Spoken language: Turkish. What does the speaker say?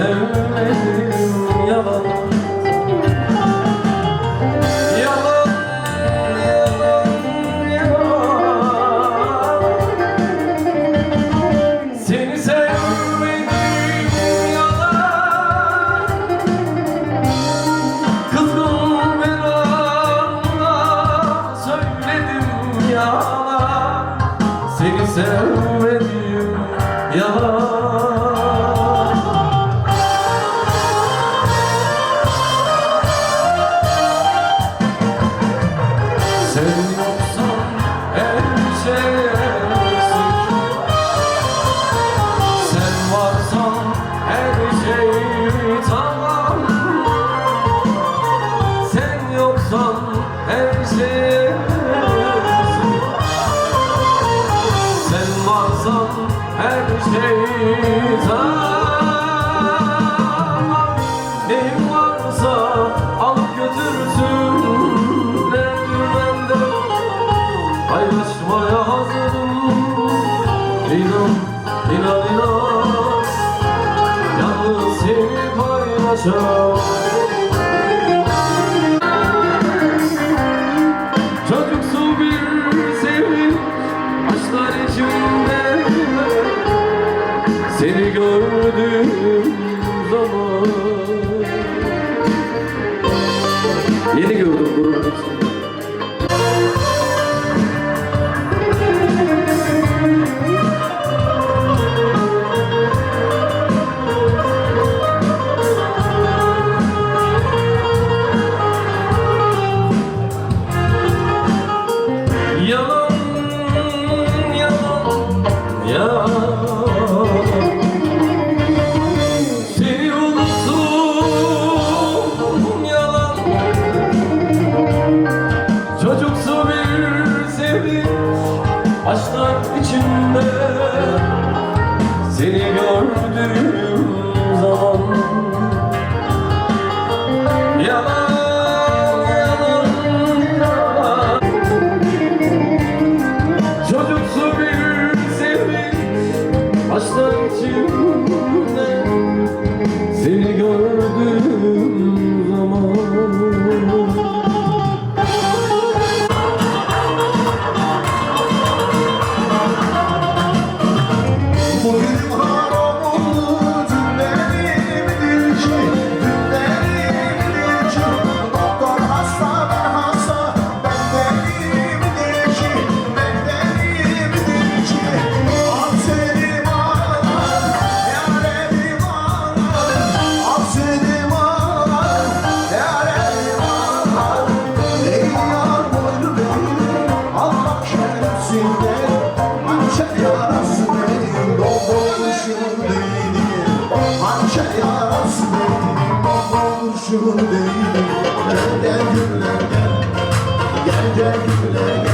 sevmedim yalan. Yalan, yalan, Seni sevmedim yalan. Kızgın merakla söyledim yalan. Seni sevmedim yalan. Dino, Dino, Dino Yalnız seni paylaşam Çocuksu bir sevinç Aşklar içimde. Seni gördüğüm zaman. Yeni gördüm. Just look Nasıl değilim ben olmuşum değilim Gel gel güle gel Gel gel güle gel.